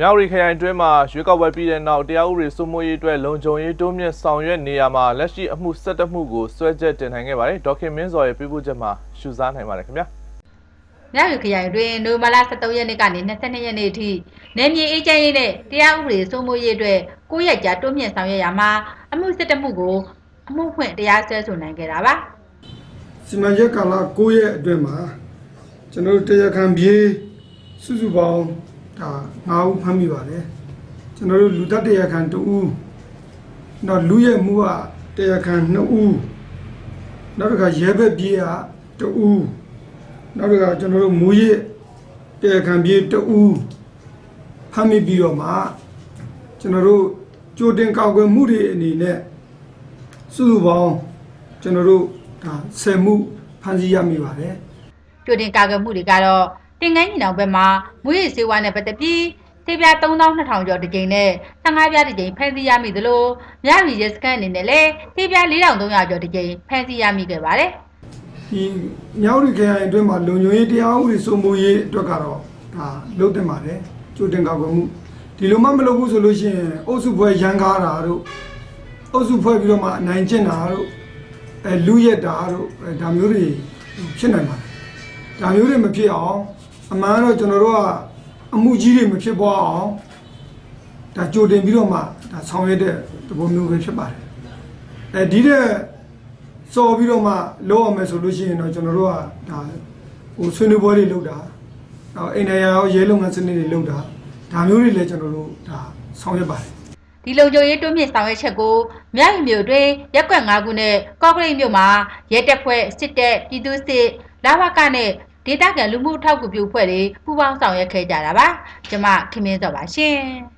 မြောက်ရီခရိုင်တွင်းမှာရွေးကောက်ပွဲပြီးတဲ့နောက်တရားဥပဒေစိုးမိုးရေးအတွက်လုံခြုံရေးတိုးမြင့်ဆောင်ရွက်နေရမှာလက်ရှိအမှု၁၁မှုကိုစွဲချက်တင်နိုင်ခဲ့ပါတယ်ဒေါက်ခင်မင်းစော်ရဲ့ပြပို့ချက်မှာရှုစားနိုင်ပါတယ်ခင်ဗျာမြောက်ယူခရိုင်တွင်နိုဝင်ဘာလ23ရက်နေ့ကနေ22ရက်နေ့အထိနယ်မြေအေးချမ်းရေးနဲ့တရားဥပဒေစိုးမိုးရေးအတွက်ကိုယ့်ရက်ကြာတွန်းမြင့်ဆောင်ရွက်ရမှာအမှုစစ်တမှုကိုအမှုဖွင့်တရားစွဲဆိုနိုင်ခဲ့တာပါစီမံချက်ကာလ9ရက်အတွင်းမှာကျွန်တော်တို့တရားခံပြေးစုစုပေါင်း ဒါ9ဦးဖမ်းမိပါတယ်ကျွန်တော်တို့လူသက်တရားခံ2ဦးနောက်လူရဲ့မှုကတရားခံ2ဦးနောက်တစ်ခါရဲဘက်ပြေးက2ဦးနောက်တစ်ခါကျွန်တော်တို့မူရစ်တရားခံပြေး2ဦးဖမ်းမိပြီးတော့မှကျွန်တော်တို့ကြိုတင်ကောက်ွယ်မှုတွေအနေနဲ့စုစုပေါင်းကျွန်တော်တို့ဒါ10မှုဖမ်းဆီးရမိပါတယ်ကြိုတင်ကာကွယ်မှုတွေကတော့ တင်ငန်းညီနောင်ဘက်မှာမွေးရည်စေဝါနဲ့ပတ်သက်ပြီးသေပြာ3200ကျော်တစ်ကြိမ်နဲ့15ပြားတစ်ကြိမ်ဖမ်းဆီးရမိသလိုမြရည်ရဲစခန်းအနေနဲ့လည်းသေပြား4300ကျော်တစ်ကြိမ်ဖမ်းဆီးရမိခဲ့ပါတယ်ဒီမြောက်ရီခရိုင်အတွင်းမှာလုံခြုံရေးတရားဥပဒေစိုးမိုးရေးအတွက်ကတော့ဒါလုပ်တင်ပါတယ်ကြိုတင်ကောက်ကွယ်မှုဒီလိုမှမလုပ်ဘူးဆိုလို့ရှိရင်အုပ်စုဖွဲ့ရန်ကားတာတို့အုပ်စုဖွဲ့ပြီးတော့မှအနိုင်ကျင့်တာတို့အဲလူရက်တာတို့အဲဒါမျိုးတွေဖြစ်နိုင်ပါတယ်ဒါမျိုးတွေမဖြစ်အောင် အမှန်တော့ကျွန်တော်တို့ကအမှုကြီးတွေမဖြစ်ပွားအောင်ဒါကြိုတင်ပြီးတော့မှဒါဆောင်ရွက်တဲ့သဘောမျိုးပဲဖြစ်ပါတယ်အဲဒီတဲ့စော်ပြီးတော့မှလောအောင်မယ်ဆိုလို့ရှိရင်တော့ကျွန်တော်တို့ကဒါဟိုဆွေးနွေးပွဲတွေလုပ်တာနောက်အိမ်နေရာရောရဲလုပ်ငန်းစနစ်တွေလုပ်တာဒါမျိုးတွေလည်းကျွန်တော်တို့ဒါဆောင်ရွက်ပါတယ်ဒီလုံခြုံရေးတွန်းမြင့်ဆောင်ရွက်ချက်ကိုမြရည်မြို့တွင်ရက်ကွက်၅ခုနဲ့ကော့ကရိတ်မြို့မှာရဲတပ်ဖွဲ့စစ်တပ်ပြည်သူ့စစ်လာဝကနဲ့ ဒေသခံလူမှုထောက်ကူပြုအဖွဲ့တွေပူးပေါင်းဆောင်ရွက်ခဲ့ကြတာပါ ကျွန်မခင်မင်းစောပါရှင်